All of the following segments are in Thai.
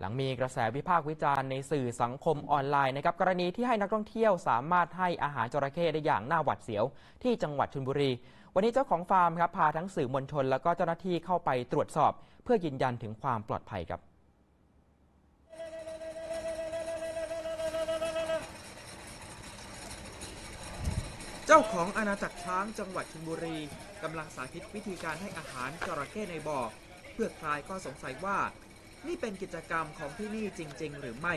หลังมีกระแสวิพากษ์วิจารณ์ในสื่อสังคมออนไลน์นะครับกรณีที่ให้นักท่องเที่ยวสามารถให้อาหารจระเข้ได้อย่างน่าหวาดเสียว ที่จังหวัดชลบุรี วันนี้เจ้าของฟาร์มครับพาทั้งสื่อมวลชน แล้วก็เจ้าหน้าที่เข้าไปตรวจสอบ เพื่อยืนยันถึงความปลอดภัยครับเจ้าของอาณาจักรช้างจังหวัดชลบุรีกำลังสาธิตวิธีการให้อาหารจระเข้ในบ่อ เพื่อคลายข้อสงสัยว่า นี่เป็นกิจกรรมของที่นี่จริง ๆ หรือไม่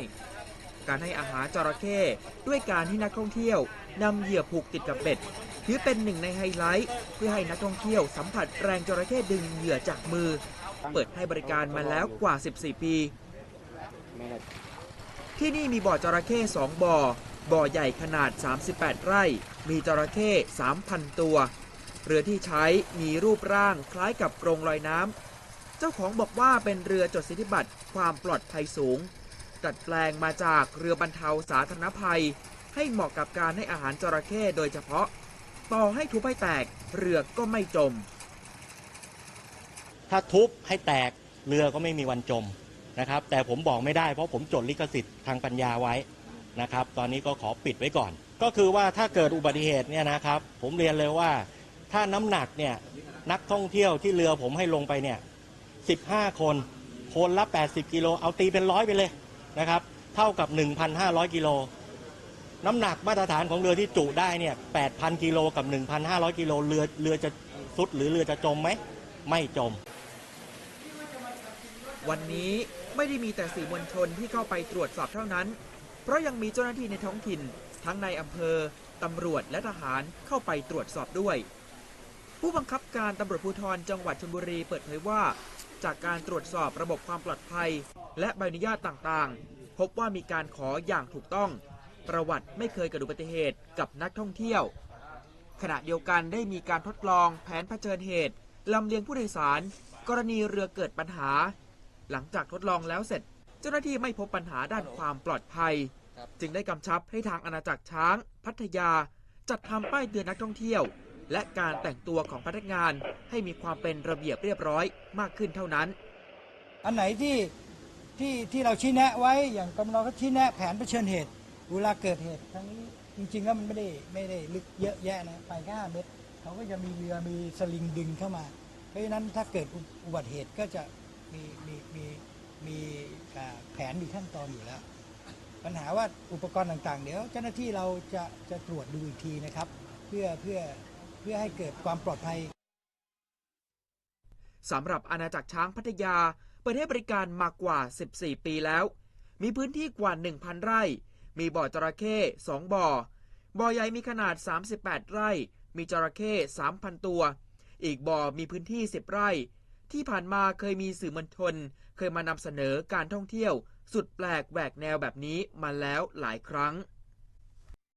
การให้อาหารจระเข้ด้วยการที่นักท่องเที่ยวนำเหยื่อผูกติดกับเบ็ดถือเป็นหนึ่งในไฮไลท์ เพื่อให้นักท่องเที่ยวสัมผัสแรงจระเข้ดึงเหยื่อจากมือ เปิดให้บริการมาแล้วกว่า 14 ปี ที่นี่มีบ่อจระเข้2บ่อ บ่อใหญ่ขนาด 38 ไร่ มีจระเข้3,000 ตัว เรือที่ใช้มีรูปร่างคล้ายกับกรงลอยน้ำ เจ้าของบอกว่าเป็นเรือจดสิทธิบัตรความปลอดภัยสูง ดัดแปลงมาจากเรือบรรเทาสาธารณภัย ให้เหมาะกับการให้อาหารจระเข้โดยเฉพาะ ต่อให้ทุบให้แตกเรือก็ไม่จม ถ้าทุบให้แตกเรือก็ไม่มีวันจมนะครับ แต่ผมบอกไม่ได้เพราะผมจดลิขสิทธิ์ทางปัญญาไว้นะครับ ตอนนี้ก็ขอปิดไว้ก่อน ก็คือว่าถ้าเกิดอุบัติเหตุเนี่ยนะครับ ผมเรียนเลยว่าถ้าน้ำหนักเนี่ยนักท่องเที่ยวที่เรือผมให้ลงไปเนี่ย 15 คน คนละ 80 กิโล เอาตีเป็นร้อยไปเลยนะครับ เท่ากับ 1,500 กิโล น้ำหนักมาตรฐานของเรือที่จุได้เนี่ย 8,000 กิโลกับ 1,500 กิโล เรือเรือจะสุดหรือเรือจะจมไหม ไม่จม วันนี้ไม่ได้มีแต่สื่อมวลชนที่เข้าไปตรวจสอบเท่านั้น เพราะยังมีเจ้าหน้าที่ในท้องถิ่น ทั้งในอำเภอตำรวจและทหารเข้าไปตรวจสอบด้วย ผู้บังคับการตำรวจภูธรจังหวัดชลบุรีเปิดเผยว่า จากการตรวจสอบระบบความปลอดภัย และใบอนุญาตต่างๆ พบว่ามีการขออย่างถูกต้อง ประวัติไม่เคยเกิดอุบัติเหตุกับนักท่องเที่ยว ขณะเดียวกันได้มีการทดลองแผนเผชิญเหตุลำเลียงผู้โดยสาร กรณีเรือเกิดปัญหา หลังจากทดลองแล้วเสร็จ เจ้าหน้าที่ไม่พบปัญหาด้านความปลอดภัย จึงได้กำชับให้ทางอาณาจักรช้าง พัทยา จัดทำป้ายเตือนนักท่องเที่ยว และการแต่งตัวของพนักงานให้มีความเป็นระเบียบเรียบร้อยมากขึ้นเท่านั้น อันไหนที่ที่ที่เราชี้แนะไว้อย่างกำลังก็ชี้แนะแผนเผชิญเหตุ เวลาเกิดเหตุทั้งนี้จริงๆแล้วมันไม่ได้ไม่ได้ลึกเยอะแยะนะไปแค่ห้าเมตรเขาก็จะมีเรือมีสลิงดึงเข้ามา เพราะฉะนั้นถ้าเกิดอุบัติเหตุก็จะมีมีมีมีแผนมีขั้นตอนอยู่แล้ว ปัญหาว่าอุปกรณ์ต่างๆ เดี๋ยวเจ้าหน้าที่เราจะจะตรวจดูอีกทีนะครับ เพื่อเพื่อ เพื่อให้เกิดความปลอดภัยสำหรับอาณาจักรช้างพัทยา เปิดให้บริการมากว่า 14 ปีแล้ว มีพื้นที่กว่า 1,000 ไร่ มีบ่อจระเข้ 2 บ่อ บ่อใหญ่มีขนาด 38 ไร่ มีจระเข้ 3,000 ตัว อีกบ่อมีพื้นที่ 10 ไร่ ที่ผ่านมาเคยมีสื่อมวลชน เคยมานำเสนอการท่องเที่ยว สุดแปลกแหวกแนวแบบนี้มาแล้วหลายครั้ง